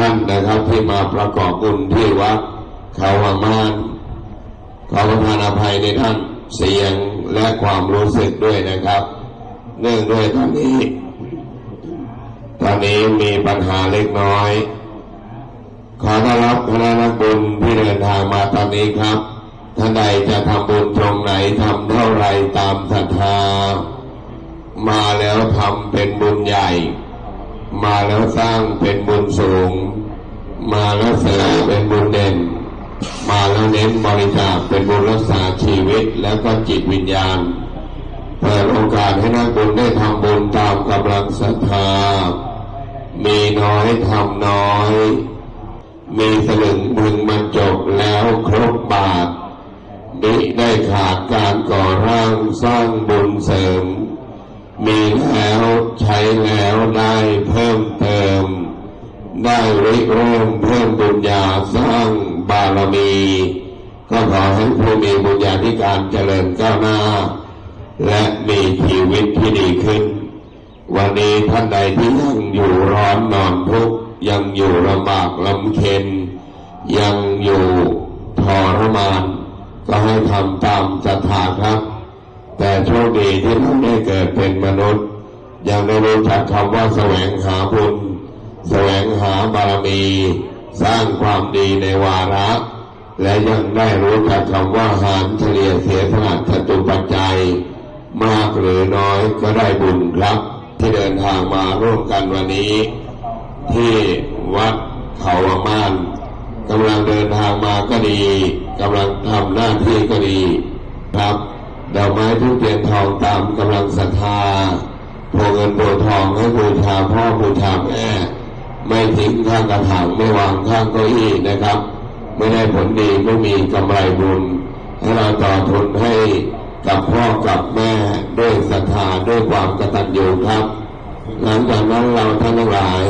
ท่านนะครับ ที่มาประกอบบุญที่วัดเขาวังมานขอประทานอภัยในท่านเสียงและความรู้สึกด้วยนะครับ เนื่องด้วยตอนนี้ ตอนนี้มีปัญหาเล็กน้อย ขอต้อนรับคณะนักบุญที่เดินทางมาตอนนี้ครับท่านใดจะทำบุญตรงไหนทำเท่าไรตามศรัทธา มาแล้วทำเป็นบุญใหญ่ มาแล้วสร้างเป็นบุญสูง มาแล้วเสริมเป็นบุญเด่น มาแล้วเน้นบริจาคเป็นบุญรักษาชีวิตและก็จิตวิญญาณ เปิดโอกาสให้นักบุญได้ทำบุญตามกำลังศรัทธา มีน้อยทำน้อย มีสลึงมึงมันจบแล้วครบบาทมิได้ขาดการก่อร่างสร้างบุญเสริม มีแล้วใช้แล้วได้เพิ่มเติม ได้ริเริ่มเพิ่มบุญญาสร้างบารมี ก็ขอให้ผู้มีบุญญาธิการเจริญก้าวหน้า และมีชีวิตที่ดีขึ้น วันนี้ท่านใดที่ยังอยู่ร้อนนอนทุกข์ยังอยู่ลำบากลำเค็นยังอยู่ทรมาน ก็ให้ทำตามศรัทธาครับ แต่โชคดีที่เรานได้เกิดเป็นมนุษย์ ยังได้รู้จักคำว่าแสวงหาบุญ แสวงหาบารมี สร้างความดีในวาระ และยังได้รู้จักคำว่าหารเฉลี่ยเสียสละจตุปัจจัย มากหรือน้อยก็ได้บุญครับ ที่เดินทางมาร่วมกันวันนี้ ที่วัดเขาวังม่านกำลังเดินทางมาก็ดีกำลังทำหน้าที่ก็ดีครับ ดอกไม้ทุกเทียนทองตามกำลังศรัทธาพวงเงินโบทองให้บูชาพ่อบูชาแม่ ไม่ทิ้งข้างกระถางไม่วางข้างเก้าอี้นะครับ ไม่ได้ผลดีไม่มีกำไรบุญ ให้เราต่อทุนให้กับพ่อกับแม่ด้วยศรัทธาด้วยความกตัญญูครับ หลังจากนั้นเราท่านทั้งหลาย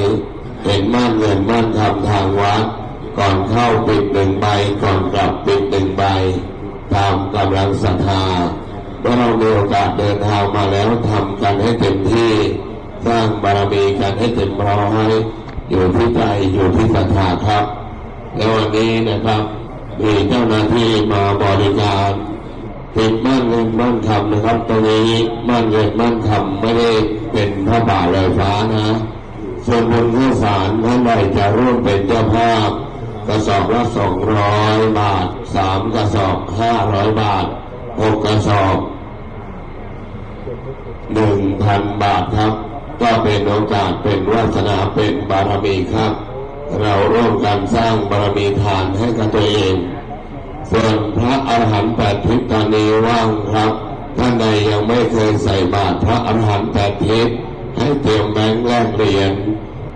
เห็นม่านเงินม่านคำทางวัด ก่อนเข้าปิดหนึ่งใบก่อนกลับปิดหนึ่งใบ ตามกำลังศรัทธา เมื่อเรามีโอกาสเดินทางมาแล้วทำกันให้เต็มที่สร้างบารมีกันให้เต็มร้อยอยู่ที่ใจอยู่ที่ศรัทธาครับ แล้ววันนี้นะครับมีเจ้าหน้าที่มาบริการติดม่านเงินม่านคำนะครับตรงนี้ม่านเงินม่านคำไม่ได้เป็นพระบาทลอยฟ้านะส่วนบุญข้าวสารท่านใดจะร่วมเป็นเจ้าภาพกระสอบละสองร้อยบาทสามกระสอบห้าร้อยบาท หกกระสอบหนึ่งพันบาทครับ ก็เป็นโอกาสเป็นวาสนาเป็นบารมีครับ เราร่วมกันสร้างบารมีทานให้กับตัวเอง ส่วนพระอรหันต์แปดทิศตอนนี้ว่างครับท่านใดยังไม่เคยใส่บาตรพระอรหันต์แปดทิศให้เตรียมแบงค์แลกเหรียญ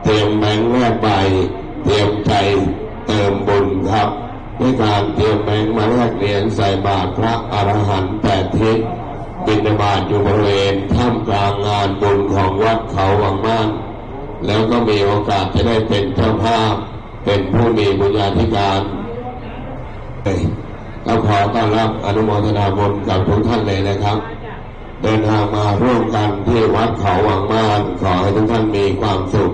เตรียมแบงค์แลกใบเตรียมใจเติมบุญครับ ด้วยการเตรียมแบงค์มาแลกเหรียญใส่บาตรพระอรหันต์แปดทิศบิณฑบาตอยู่บริเวณท่ามกลางงานบุญของวัดเขาวังม่านแล้วก็มีโอกาสจะได้เป็นเจ้าภาพ เป็นผู้มีบุญญาธิการก็ขอต้อนรับอนุโมทนาบุญกับทุกท่านเลยนะครับ เดินทางมาร่วมกันที่วัดเขาวังม่านขอให้ทุกท่านมีความสุข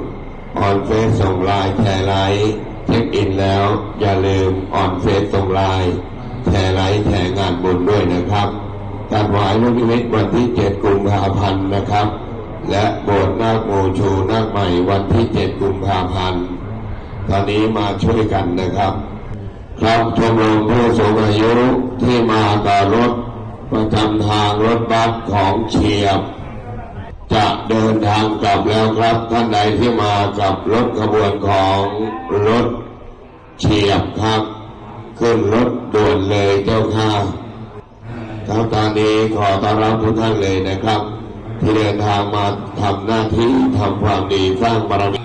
ออนเฟซส่งไลน์แชร์ไลน์ เช็คอินแล้ว อย่าลืมออนเฟซส่งไลน์แชร์ไลน์แชร์งานบุญด้วยนะครับการไหวายลูกนิมิตวันที่ 7 กุมภาพันธ์นะครับ และโบสถ์นาคโมชูนาคใหม่วันที่ 7 กุมภาพันธ์ตอนนี้มาช่วยกันนะครับครับชมรมผู้สูงอายุที่มากับรถประจำทางรถบัสของเชียบ จะเดินทางกลับแล้วครับ ท่านใดที่มากับรถขบวนของรถเฉียบครับ ขึ้นรถด่วนเลยเจ้าค่ะครับตอนนี้ขอต้อนรับทุกท่านเลยนะครับ ที่เดินทางมาทำหน้าที่ทำความดีสร้างบารมี